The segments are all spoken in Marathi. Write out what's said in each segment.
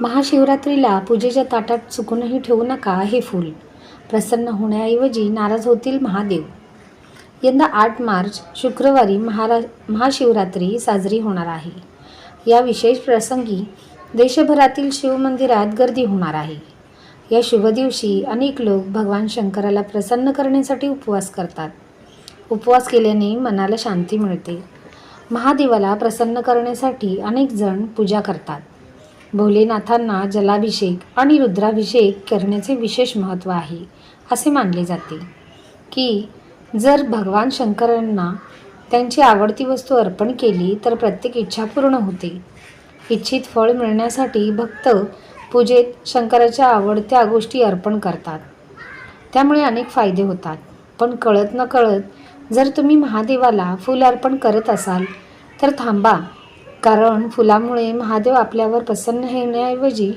महाशिवरात्रीला पूजेच्या ताटात चुकूनही ठेवू नका हे फूल. प्रसन्न होण्याऐवजी नाराज होतील महादेव. यंदा आठ मार्च शुक्रवारी महारा महाशिवरात्री साजरी होणार आहे. या विशेष प्रसंगी देशभरातील शिवमंदिरात गर्दी होणार आहे. या शुभ दिवशी अनेक लोक भगवान शंकराला प्रसन्न करण्यासाठी उपवास करतात. उपवास केल्याने मनाला शांती मिळते. महादेवाला प्रसन्न करण्यासाठी अनेक जण पूजा करतात. भोलेनाथांना जलाभिषेक आणि रुद्राभिषेक करण्याचे विशेष महत्त्व आहे असे मानले जाते की जर भगवान शंकरांना त्यांची आवडती वस्तू अर्पण केली तर प्रत्येक इच्छा पूर्ण होते. इच्छित फळ मिळण्यासाठी भक्त पूजेत शंकराच्या आवडत्या गोष्टी अर्पण करतात. त्यामुळे अनेक फायदे होतात. पण कळत न कळत जर तुम्ही महादेवाला फूल अर्पण करत असाल तर थांबा. कारण फुलामुळे महादेव आपल्यावर प्रसन्न होण्याऐवजी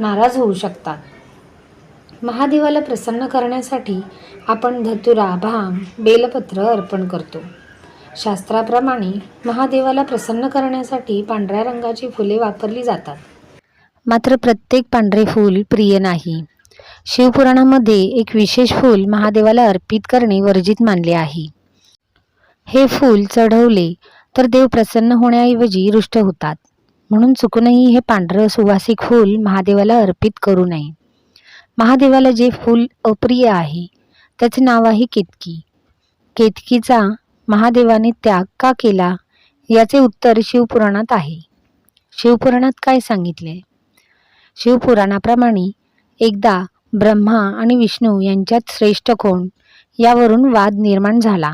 नाराज होऊ शकतात. महादेवाला प्रसन्न करण्यासाठी आपण धतुरा भांग बेलपत्र अर्पण करतो. शास्त्राप्रमाणे महादेवाला प्रसन्न करण्यासाठी पांढऱ्या रंगाची फुले वापरली जातात. मात्र प्रत्येक पांढरे फूल प्रिय नाही. शिवपुराणामध्ये एक विशेष फूल महादेवाला अर्पित करणे वर्जित मानले आहे. हे फूल चढवले तर देव प्रसन्न होण्याऐवजी रुष्ट होतात. म्हणून चुकूनही हे पांढरं सुवासिक फूल महादेवाला अर्पित करू नये. महादेवाला जे फूल अप्रिय आहे त्याचे नाव आहे केतकी. केतकीचा महादेवाने त्याग का केला याचे उत्तर शिवपुराणात आहे. शिवपुराणात काय सांगितले? शिवपुराणाप्रमाणे एकदा ब्रह्मा आणि विष्णू यांच्यात श्रेष्ठ कोण यावरून वाद निर्माण झाला.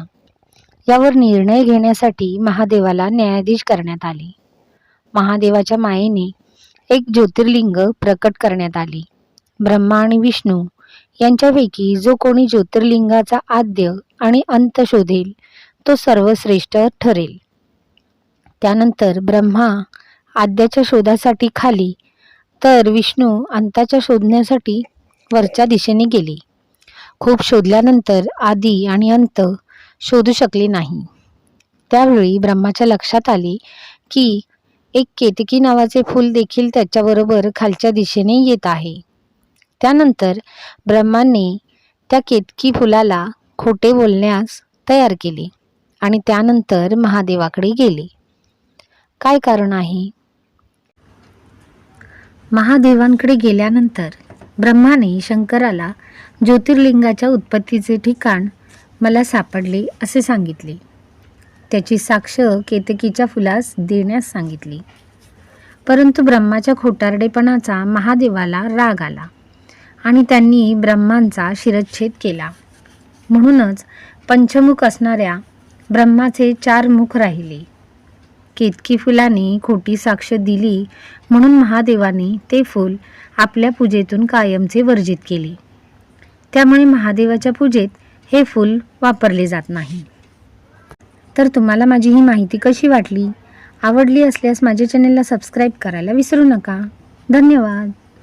यावर निर्णय घेण्यासाठी महादेवाला न्यायाधीश करण्यात आले. महादेवाच्या मायेने एक ज्योतिर्लिंग प्रकट करण्यात आले. ब्रह्मा आणि विष्णू यांच्यापैकी जो कोणी ज्योतिर्लिंगाचा आद्य आणि अंत शोधेल तो सर्वश्रेष्ठ ठरेल. त्यानंतर ब्रह्मा आद्याच्या शोधासाठी खाली तर विष्णू अंताच्या शोधण्यासाठी वरच्या दिशेने गेले. खूप शोधल्यानंतर आदी आणि अंत शोधू शकले नाही. त्यावेळी ब्रह्माच्या लक्षात आले की एक केतकी नावाचे फूल देखील त्याच्याबरोबर खालच्या दिशेने येत आहे. त्यानंतर ब्रह्माने त्या केतकी फुलाला खोटे बोलण्यास तयार केले आणि त्यानंतर महादेवाकडे गेले. काय कारण आहे? महादेवांकडे गेल्यानंतर ब्रह्माने शंकराला ज्योतिर्लिंगाच्या उत्पत्तीचे ठिकाण मला सापडले असे सांगितले. त्याची साक्ष केतकीच्या फुलास देण्यास सांगितली. परंतु ब्रह्माच्या खोटारडेपणाचा महादेवाला राग आला आणि त्यांनी ब्रह्मांचा शिरच्छेद केला. म्हणूनच पंचमुख असणाऱ्या ब्रह्माचे चार मुख राहिले. केतकी फुलाने खोटी साक्ष दिली म्हणून महादेवाने ते फूल आपल्या पूजेतून कायमचे वर्जित केले. त्यामुळे महादेवाच्या पूजेत हे फूल वापरले जात नाही. तर तुम्हाला माझी ही माहिती कशी वाटली? आवडली असल्यास माझ्या चॅनेलला सबस्क्राईब करायला विसरू नका. धन्यवाद.